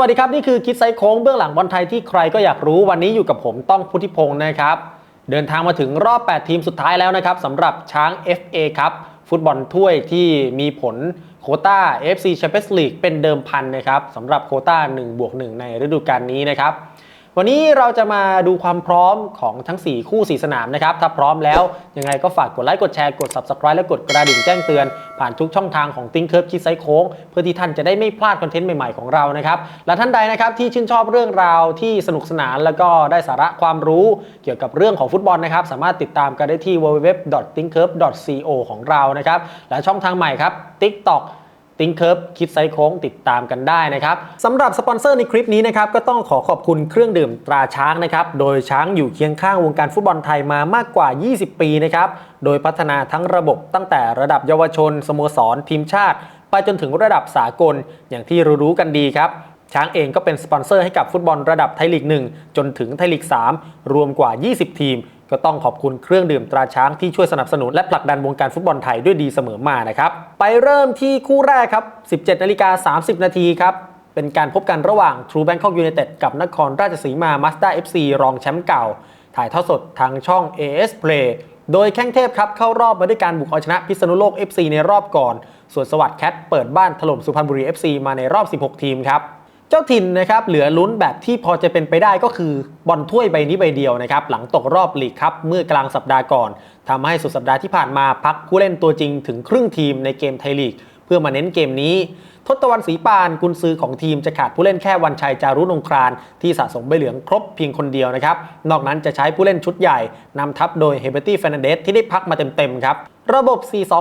วัสดีครับ นี่คือคิดไซโค้งเบื้องหลังบอลไทยที่ใครก็อยากรู้วันนี้อยู่กับผมต้องพุทธิพงศ์นะครับ เดินทางมาถึงรอบ 8 ทีมสุดท้ายแล้วนะครับสำหรับช้าง FA ครับฟุตบอลถ้วยที่มีผลโคต้า FC Champions League เป็นเดิมพันนะครับสำหรับโคต้า1บวก1ในฤดูกาลนี้นะครับ วันนี้เราจะมาดูความพร้อมของทั้ง 4 คู่ 4 สนามนะครับ ถ้าพร้อมแล้วยังไงก็ฝากกดไลค์ กดแชร์ กด Subscribe และกดกระดิ่งแจ้งเตือน ผ่านทุกช่องทางของ Think Curve คิดไซโค้ง เพื่อที่ท่านจะได้ไม่พลาดคอนเทนต์ใหม่ ๆ ของเรานะครับ และท่านใดนะครับที่ชื่นชอบเรื่องราวที่สนุกสนาน แล้วก็ได้สาระความรู้เกี่ยวกับเรื่องของฟุตบอลนะครับสามารถติดตามกันได้ที่ www.thinkcurve.co ของเรานะครับและช่องทางใหม่ครับ TikTok ติงเคิร์ฟคิดไซโค้งติดตามกันได้นะครับสำหรับสปอนเซอร์ในคลิปนี้นะครับก็ต้องขอขอบคุณเครื่องดื่มตราช้างนะครับโดยช้างอยู่เคียงข้างวงการฟุตบอลไทยมามากกว่า 20 ปีนะครับโดยพัฒนาทั้งระบบตั้งแต่ระดับเยาวชนสโมสรทีมชาติ ไปจนถึงระดับสากลอย่างที่รู้ๆกันดีครับช้างเองก็เป็นสปอนเซอร์ให้กับฟุตบอลระดับไทยลีก 1 จนถึงไทยลีก 3 รวมกว่า 20 ทีม ก็ต้องขอบคุณเครื่องดื่มตราช้างที่ช่วยสนับสนุนและผลักดันวงการฟุตบอลไทยด้วยดีเสมอมานะครับไปเริ่มที่คู่แรกครับ 17นาฬิกา30 นาทีครับเป็นการพบกันระหว่าง True Bangkok United กับนครราชสีมา Mazda FC รองแชมป์เก่า ถ่ายทอดสดทางช่อง AS Play โดยแข้งเทพครับเข้ารอบมาด้วยการบุกเอาชนะพิษณุโลก FC ในรอบก่อน ส่วนสวัสดิ์แคทเปิดบ้านถล่มสุพรรณบุรี FC มาในรอบ 16 ทีมครับ เจ้าถิ่นนะครับเหลือลุ้นแบบที่พอจะเป็นไปได้ก็คือบอลถ้วยใบนี้ใบเดียวนะครับหลังตกรอบลีกครับเมื่อกลางสัปดาห์ก่อนทำให้สุดสัปดาห์ที่ผ่านมาพักผู้เล่นตัวจริงถึงครึ่งทีมในเกมไทยลีก เพื่อมาเน้นเกมนี้ ทศตวรรณศรีปานกุนซือของทีมจะขาดผู้เล่นแค่วันชัยจารุนงครานที่สะสมใบเหลืองครบเพียงคนเดียวนะครับนอกนั้นจะใช้ผู้เล่นชุดใหญ่นำทัพโดยเฮเบอร์ตี้เฟรนันเดสที่ได้พักมาเต็มๆครับ ระบบ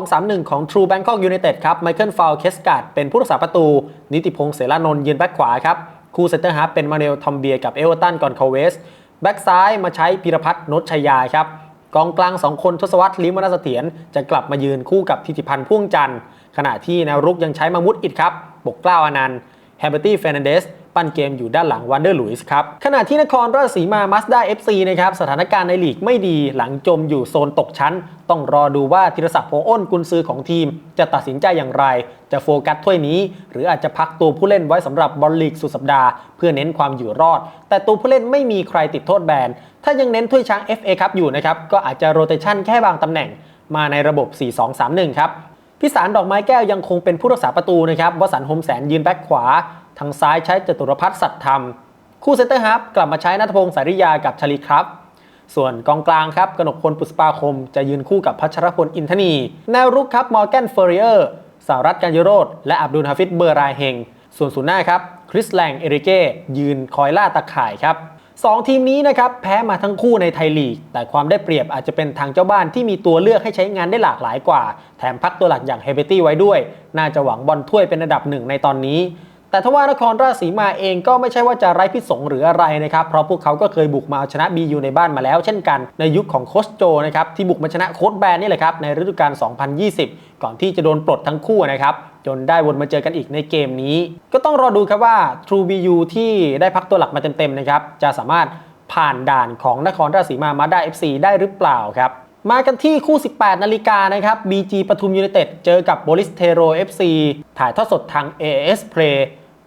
4-2-3-1 ของ True Bangkok United ครับไมเคิลฟาวเคสการ์ดเป็นผู้รักษาประตู นิติพงษ์เสรานนท์ยืนแบ็คขวาครับ คู่เซนเตอร์ฮาร์ฟเป็นมาเนลทอมเบียกับเอเวอร์ตันกอนคาเวส แบ็กซ้ายมาใช้พิรพัฒน์นชชยาครับ กองกลาง 2 คนทศวรรษลิมวนาเสถียรจะกลับมายืนคู่กับทิติพันธ์พ่วงจันทร์ขณะที่แนวรุกยังใช้มามุดอิดครับ ปกกล้าวอนันต์แฮเบอร์ตี้เฟรนันเดส ปั้นเกมอยู่ด้านหลังวันเดอร์ลุยส์ครับ ขณะที่นครราชสีมามาสด้า FC นะครับสถานการณ์ในลีกไม่ดีหลังจมอยู่โซนตกชั้น ต้องรอดูว่าธีรศักดิ์โพอ้นกุนซือของทีม จะตัดสินใจอย่างไร จะโฟกัสถ้วยนี้ หรืออาจจะพักตัวผู้เล่นไว้สำหรับบอลลีกสุดสัปดาห์เพื่อเน้นความอยู่รอด แต่ตัวผู้เล่นไม่มีใครติดโทษแบนถ้ายังเน้นถ้วยช้าง FA ครับอยู่นะครับก็อาจจะโรเตชันแค่บางตำแหน่งมาในระบบ 4-2-3-1 ครับพิสารดอกไม้แก้วยังคงเป็นผู้รักษาประตูนะครับวสันต์โฮมแสนยืนแบ็คขวา ทางซ้ายใช้จตุรพัฒน์สัตธรรม คู่เซนเตอร์ฮาฟกลับมาใช้นัทพงศ์สาริยากับชลิตครับ ส่วนกองกลางครับกนกพลปุสปาคม จะยืนคู่กับพัชรพลอินทนี แนวรุกครับมอร์แกนเฟอร์เรอร์สารัตกัญญโรธและอับดุลฮาฟิดเบอร์รายเฮง ส่วนศูนย์หน้าครับคริสแลงเอริเก้ยืนคอยล่าตะข่ายครับสองทีมนี้นะครับแพ้มาทั้งคู่ในไทยลีก แต่ความได้เปรียบอาจจะเป็นทางเจ้าบ้านที่มีตัวเลือกให้ใช้งานได้หลากหลายกว่า แถมพักตัวหลักอย่างเฮเบตี้ไว้ด้วย น่าจะหวังบอลถ้วยเป็นอันดับหนึ่งในตอนนี้ แต่ทว่านครราชสีมาเองก็ไม่ใช่ว่าจะไร้พิษสงหรืออะไรนะครับ เพราะพวกเขาก็เคยบุกมาเอาชนะ BU ในบ้านมาแล้ว เช่นกันในยุคของโคชโจนะครับที่บุกมาชนะโคชแบนนี่แหละครับในฤดูกาล 2020 ก่อนที่จะโดนปลดทั้งคู่นะครับจนได้วนมาเจอกันอีกในเกมนี้ ก็ต้องรอดูครับว่า True BU ที่ได้พักตัวหลักมาเต็มๆนะครับจะสามารถผ่านด่านของนครราชสีมามาได้ FC ได้หรือเปล่าครับมากันที่คู่ 18 นาฬิกานะครับ BG ปทุมยูไนเต็ดเจอกับโบลิสเทโร FC ถ่ายทอดสดทาง AS Play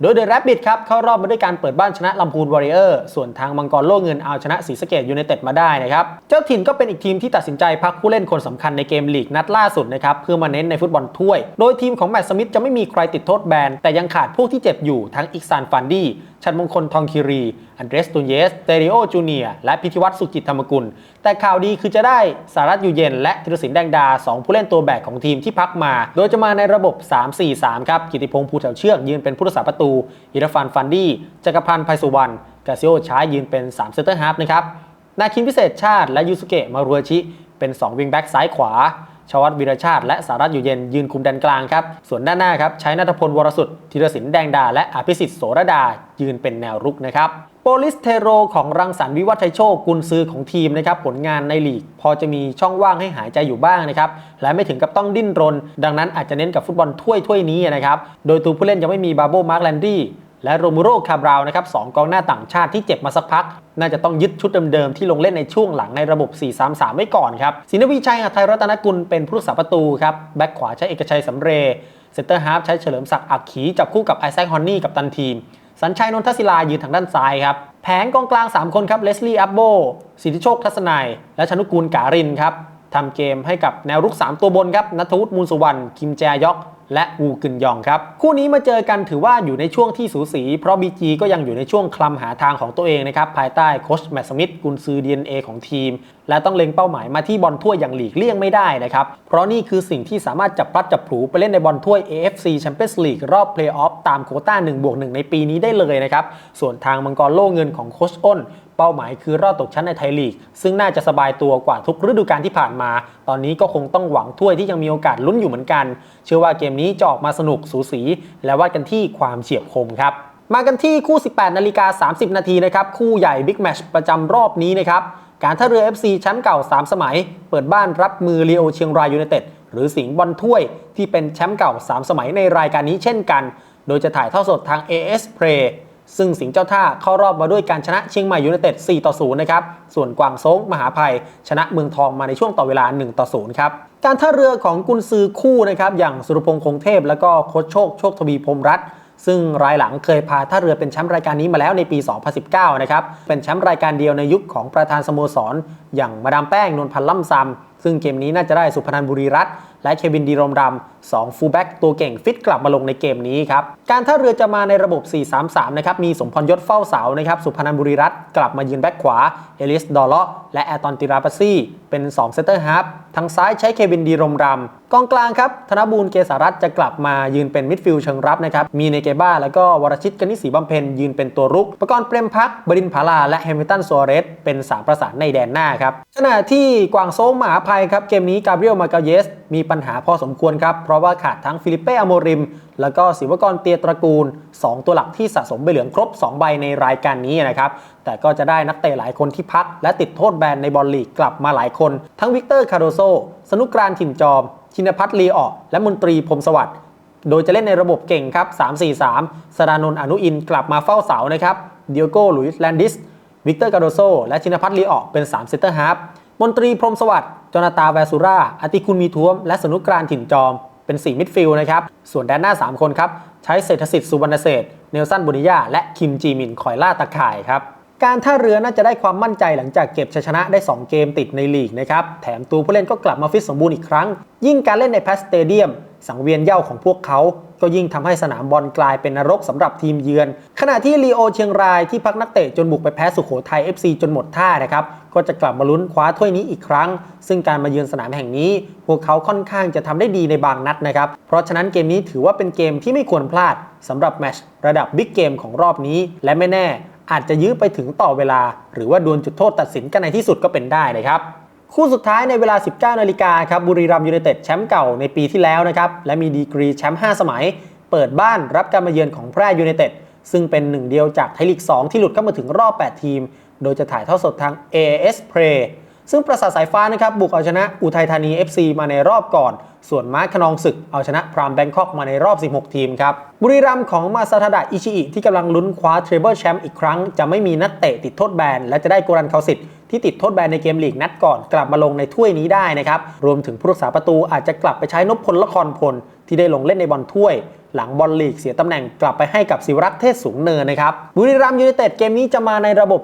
โดยเดอะแรบบิทครับเข้ารอบมาด้วยการเปิดบ้านชนะลำพูนวอริเออร์ส่วนทางมังกรโล่เงินเอาชนะศรีสะเกดยูไนเต็ดมาได้นะครับ เจ้าถิ่นก็เป็นอีกทีมที่ตัดสินใจพักผู้เล่นคนสำคัญในเกมลีกนัดล่าสุดนะครับเพื่อมาเน้นในฟุตบอลถ้วย โดยทีมของแมตต์สมิธจะไม่มีใครติดโทษแบนแต่ยังขาดพวกที่เจ็บอยู่ทั้งอิกซานฟันดี้ ชันมงคลทองคิรี อันเดรสตูนเยส เตริโอจูเนียและพิธิวัตรสุจิตธรรมกุล แต่ข่าวดีคือจะได้สารัตอยู่เย็น และธีรศิลป์แดงดา 2 ผู้เล่นตัวแบกของทีมที่พักมา โดยจะมาในระบบ 3-4-3 ครับ กิติพงษ์ภูแถวเชือกยืนเป็นผู้รักษาประตู อิรฟานฟันดี้ จักรพันธ์ไพสุวรรณ กาซิโอช้ายืนเป็น3เซนเตอร์ฮาร์ฟนะครับ นาคินพิเศษชาติและยูสุเกะมารุชิ เป็น2วิงแบ็กซ้ายขวา ชวัตวิรชาติและสารัตอยู่เย็นยืนคุมแดนกลางครับส่วนด้านหน้าครับใช้นัทพลวรสุดธีรศิลป์แดงดา และอภิสิทธิ์โสรดา ยืนเป็นแนวรุกนะครับโปลิสเทโรของรังสรรค์วิวัฒน์ชัยโชคกุนซือของทีมนะครับผลงานในลีก พอจะมีช่องว่างให้หายใจอยู่บ้างนะครับและไม่ถึงกับต้องดิ้นรน ดังนั้นอาจจะเน้นกับฟุตบอลถ้วยถ้วยนี้นะครับโดยตัวผู้เล่นยังไม่มีบาโบมาร์กแลนดี้ และโรมูโรคาบราวนะครับสองกองหน้าต่างชาติที่เจ็บมาสักพัก น่าจะต้องยึดชุดเดิมๆ ที่ลงเล่นในช่วงหลังในระบบ 4-3-3 ไว้ก่อนครับศินวิชัยหาไทยรัตนกุลเป็นผู้รักษาประตูครับแบ็คขวาใช้เอกชัยสำเรเซนเตอร์ฮาร์ฟใช้เฉลิมศักดิ์อักขีจับคู่กับไอแซคฮอนนี่กับตันทีม สัญชัยนนทศิลายืนทางด้านซ้ายครับแผงกองกลาง 3 คนครับเลสลี่อัปโบสิทธิโชคทัศนัย และชนุกูลการินครับทำเกมให้กับแนวรุก 3 ตัวบนครับนัทวุฒิมูลสุวรรณคิมแจยอกและวูกึนยองครับ คู่นี้มาเจอกันถือว่าอยู่ในช่วงที่สูสี เพราะ BG ก็ยังอยู่ในช่วงคลำหาทางของตัวเองนะครับ ภายใต้โคชแมตสมิธกุนซือ DNA ของทีม และต้องเล็งเป้าหมายมาที่บอลถ้วยอย่างหลีกเลี่ยงไม่ได้นะครับ เพราะนี่คือสิ่งที่สามารถจับพลัดจับผลูไปเล่นในบอลถ้วย AFC Champions League รอบเพลย์ออฟตามโคต้า1บวก1ในปีนี้ได้เลยนะครับส่วนทางมังกรโล่เงินของโคชอ้นเป้าหมายคือรอดตกชั้นในไทยลีก ซึ่งน่าจะสบายตัวกว่าทุกฤดูกาลที่ผ่านมา ตอนนี้ก็คงต้องหวังถ้วยที่ยังมีโอกาสลุ้นอยู่เหมือนกัน เชื่อว่าเกมนี้จะออกมาสนุกสูสี และวัดกันที่ความเฉียบคมครับมากันที่คู่ 18 นาฬิกา 30 นาทีนะครับ คู่ใหญ่บิ๊กแมชประจำรอบนี้นะครับ การท่าเรือ FC แชมป์เก่า 3 สมัย เปิดบ้านรับมือลีโอเชียงรายยูไนเต็ดหรือสิงห์บอลถ้วย ที่เป็นแชมป์เก่า 3 สมัยในรายการนี้เช่นกัน โดยจะถ่ายทอดสดทาง AS Play ซึ่งสิงห์เจ้าท่าเข้ารอบมาด้วยการชนะเชียงใหม่ยูไนเต็ด 4 ต่อ 0 นะครับ ส่วนกวางซงมหาภัย ชนะเมืองทองมาในช่วงต่อเวลา 1 ต่อ 0 ครับ การท่าเรือของกุนซือคู่นะครับอย่างสุรพงษ์คงเทพ แล้วก็โคชโชคโชคทวีพรมรัตน์ซึ่งรายหลังเคยพาท่าเรือเป็นแชมป์รายการนี้มาแล้วในปี 2019 นะครับ เป็นแชมป์รายการเดียวในยุคของประธานสโมสร อย่างมาดามแป้งนวลพันธ์ล่ำซำซึ่งเกมนี้น่าจะได้สุพนันบุรีรัตน์ และเควินดีรมรำสองฟูลแบ็กตัวเก่งฟิตกลับมาลงในเกมนี้ครับ การท่าเรือจะมาในระบบ 4-3-3 นะครับ มีสมพรยศเฝ้าเสานะครับ สุพนันบุรีรัตน์กลับมายืนแบ็กขวา เอลิส ดอลเลาะและแอตอนติราปัสซี่ เป็น 2 เซตเตอร์ฮาฟทางซ้ายใช้เควินดีรมรำ กองกลางครับ ธนบูลเกษารัตจะกลับมายืนเป็นมิดฟิลด์เชิงรับนะครับ มีเนเกบ้า แล้วก็วรชิตกนิษฐ์ศรีบำเพ็ญยืนเป็นตัวรุก ประกรณ์เปรมพัก บดินทร์ผาลา และแฮมิลตันซัวเรส เป็นสามประสานในแดนหน้าครับ ขณะที่กวางโซงมหาภัยครับ เกมนี้กาเบรียลมาเกเยส มีปัญหาพอสมควรครับ เพราะว่าขาดทั้งฟิลิปเป้อโมริม แล้วก็ศิวกรเตียตระกูล 2 ตัวหลักที่สะสมใบเหลืองครบ 2 ใบในรายการนี้นะครับ แต่ก็จะได้นักเตะหลายคนที่พัก และติดโทษแบนในบอลลีกกลับมาหลายคน ทั้งวิกเตอร์คาโดโซสนุกรานถิ่นจอม ชินพัฒน์ลีออกและมนตรีพรมสวัสดิ์โดยจะเล่นในระบบเก่งครับ 3-4-3 สรานนท์อนุอินกลับมาเฝ้าเสานะครับเดียโก้หลุยส์แลนดิส วิกเตอร์กาโดโซ และชินพัฒน์ลีออกเป็น 3 เซนเตอร์ฮาร์ฟมนตรีพรมสวัสดิ์จอนาตาแวซูราอติคุณมีท้วม และสนุกรานถิ่นจอม เป็น 4 มิดฟิลด์นะครับ ส่วนแดนหน้า 3 คนครับ ใช้เศรษฐสิทธิ์สุวรรณเศษเนลสันบุนิยาและคิมจีมินคอยล่าตะข่ายครับ การท่าเรือน่าจะได้ความมั่นใจหลังจากเก็บชัยชนะได้ 2 เกมติดในลีกนะครับ แถมตัวผู้เล่นก็กลับมาฟิตสมบูรณ์อีกครั้ง ยิ่งการเล่นในแพสสเตเดียม สังเวียนเย่าของพวกเขา ก็ยิ่งทำให้สนามบอลกลายเป็นนรกสำหรับทีมเยือน ขณะที่ลีโอเชียงรายที่พักนักเตะจนบุกไปแพ้สุโขทัย FC จนหมดท่านะครับก็จะกลับมาลุ้นคว้าถ้วยนี้อีกครั้ง ซึ่งการมาเยือนสนามแห่งนี้ พวกเขาค่อนข้างจะทำได้ดีในบางนัดนะครับ เพราะฉะนั้นเกมนี้ถือว่าเป็นเกมที่ไม่ควรพลาดสำหรับแมตช์ระดับบิ๊กเกมของรอบนี้ และไม่แน่ อาจจะยื้อไปถึงต่อเวลา หรือว่าดวลจุดโทษตัดสินกันในที่สุดก็เป็นได้นะครับคู่สุดท้ายในเวลา 19นาฬิกาครับบุรีรัมย์ยูไนเต็ดแชมป์เก่าในปีที่แล้วนะครับและมีดีกรีแชมป์5สมัย เปิดบ้านรับการมาเยือนของแพร่ยูไนเต็ดซึ่งเป็นหนึ่งเดียวจากไทยลีก 2 ที่หลุดเข้ามาถึงรอบ 8 ทีม โดยจะถ่ายทอดสดทาง AS Play ซึ่งประสาทสายฟ้านะครับบุกเอาชนะอุทัยธานี FC มาในรอบก่อน ส่วนม้าขนองศึกเอาชนะพรามแบงคอกมาในรอบ 16 ทีมครับ บุรีรัมย์ของมาซาทาดะอิชิอิที่กำลังลุ้นคว้าเทรเบิลแชมป์อีกครั้ง จะไม่มีนักเตะติดโทษแบน และจะได้โกรันเคาสิตที่ติดโทษแบนในเกมลีกนัดก่อนกลับมาลงในถ้วยนี้ได้นะครับรวมถึงผู้รักษาประตูอาจจะกลับไปใช้นพพลละครพลที่ได้ลงเล่นในบอลถ้วย หลังบอลลีกเสียตำแหน่งกลับไปให้กับศิวรักษ์เทศสูงเนินนะครับบุรีรัมย์ยูไนเต็ดเกมนี้จะมาในระบบ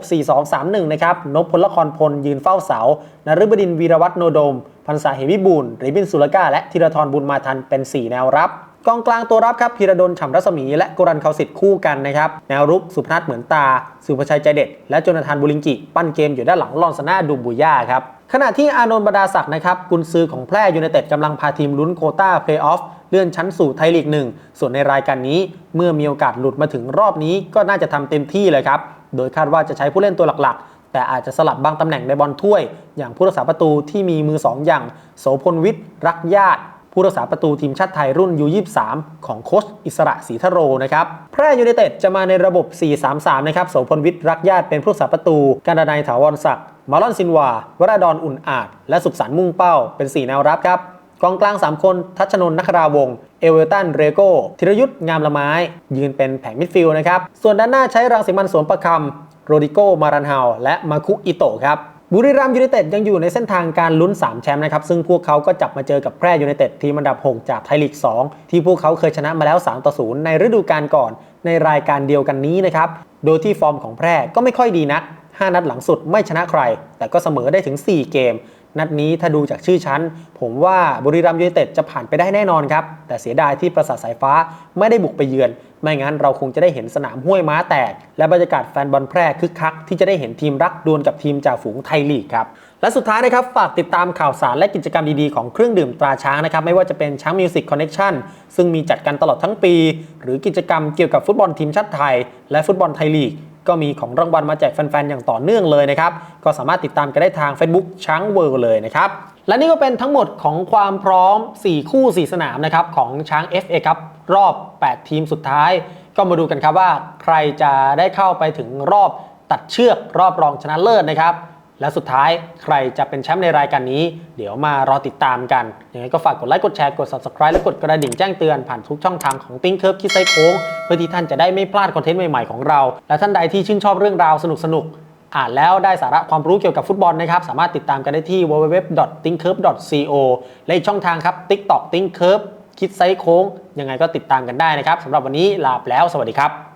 4-2-3-1 นะครับนพพลละครพลยืนเฝ้าเสานฤบดินวีรวัฒโนโดมพันษาเหวิบูลริบินสุลกาและธีรทรบุญมาทันเป็น 4 แนวรับกองกลางตัวรับครับพีระดลฉ่ำรัศมี และกรันเขาสิทธิ์คู่กันนะครับแนวรุกสุพนัทเหมือนตา สุภชัยใจเด็ด และจนาธานบุริงกิ ปั้นเกมอยู่ด้านหลังลอนซาน่าดูบุย่าครับ ขณะที่อานนท์บดาศักดิ์นะครับกุนซือของแพร่ยูไนเต็ดกำลังพาทีมลุ้นโคต้าเพลย์ออฟเลื่อนชั้นสู่ไทยลีกหนึ่งส่วนในรายการนี้เมื่อมีโอกาสหลุดมาถึงรอบนี้ก็น่าจะทำเต็มที่เลยครับ โดยคาดว่าจะใช้ผู้เล่นตัวหลักๆ แต่อาจจะสลับบางตำแหน่งในบอลถ้วย อย่างผู้รักษาประตูที่มีมือ 2 อย่าง โสพลวิทย์รักญาติ ผู้รักษาประตูทีมชาติไทยรุ่น U23 ของโค้ชอิสระศรีทโรนะครับแพร่ยูไนเต็ดจะมาในระบบ 4-3-3 นะครับโสพลวิทย์รักญาติเป็นผู้รักษาประตูการดนัยถาวรศักดิ์ มาลอนซินวาวราดอนอุ่นอาจ และสุขสันต์มุ่งเป้า เป็น 4 แนวรับครับ กองกลาง 3 คน ทัชนนท์นัคราวง เอเวอร์ตัน เรโก้ธีรยุทธ์ งามละไม้ ยืนเป็นแผงมิดฟิลด์นะครับ ส่วนด้านหน้าใช้รังสิมันสวนประคำโรดิโก มารันเฮา และมาคุอิโตะครับบุรีรัมย์ยูไนเต็ดยังอยู่ในเส้นทางการลุ้น 3 แชมป์นะครับ ซึ่งพวกเขาก็จับมาเจอกับแพร่ยูไนเต็ดทีมอันดับ 6 จากไทยลีก 2 ที่พวกเขาเคยชนะมาแล้ว 3 ต่อ 0 ในฤดูกาลก่อน ในรายการเดียวกันนี้นะครับ โดยที่ฟอร์มของแพร่ก็ไม่ค่อยดีนัก 5 นัดหลังสุดไม่ชนะใคร แต่ก็เสมอได้ถึง 4 เกม นัดนี้ถ้าดูจากชื่อชั้น ผมว่าบุรีรัมย์ยูไนเต็ดจะผ่านไปได้แน่นอนครับ แต่เสียดายที่ประสาทสายฟ้าไม่ได้บุกไปเยือน ไม่งั้นเราคงจะได้เห็นสนามห้วยม้าแตก และบรรยากาศแฟนบอลแพร่คึกคักที่จะได้เห็นทีมรักดวลกับทีมจ่าฝูงไทยลีกครับและสุดท้ายนะครับ ฝากติดตามข่าวสารและกิจกรรมดีๆ ของเครื่องดื่มตราช้างนะครับ ไม่ว่าจะเป็นช้างมิวสิกคอนเน t ชันซึ่งมีจัดกันตลอดทั้งปี หรือกิจกรรมเกี่ยวกับฟุตบอลทีมชาติไทย และฟุตบอลไทยลีก ก็มีของรางวัลมาแจกแฟนๆ อย่างต่อเนื่องเลยนะครับ ก็สามารถติดตามกันได้ทาง Facebook ช้างเวิร์เลยนะครับ และนี่ก็เป็นทั้งหมดของความพร้อม 4 คู่ 4 สนามนะครับของช้าง FA ครับรอบ 8 ทีมสุดท้าย ก็มาดูกันครับว่า ใครจะได้เข้าไปถึงรอบตัดเชือกรอบรองชนะเลิศนะครับ และสุดท้ายใครจะเป็นแชมป์ในรายการนี้ เดี๋ยวมารอติดตามกัน ยังไงก็ฝากกดไลค์ กดแชร์ กด subscribe และกดกระดิ่งแจ้งเตือนผ่านทุกช่องทางของติ้งเคิร์ฟคิดไซโค้งเพื่อที่ท่านจะได้ไม่พลาดคอนเทนต์ใหม่ๆของเรา และท่านใดที่ชื่นชอบเรื่องราวสนุกๆอ่านแล้วได้สาระความรู้เกี่ยวกับฟุตบอลนะครับ สามารถติดตามกันได้ที่ www.thinkcurve.co และอีกช่องทางครับ TikTok ThinkCurve คิดไซโค้ง ยังไงก็ติดตามกันได้นะครับสำหรับวันนี้ลาไปแล้ว สวัสดีครับ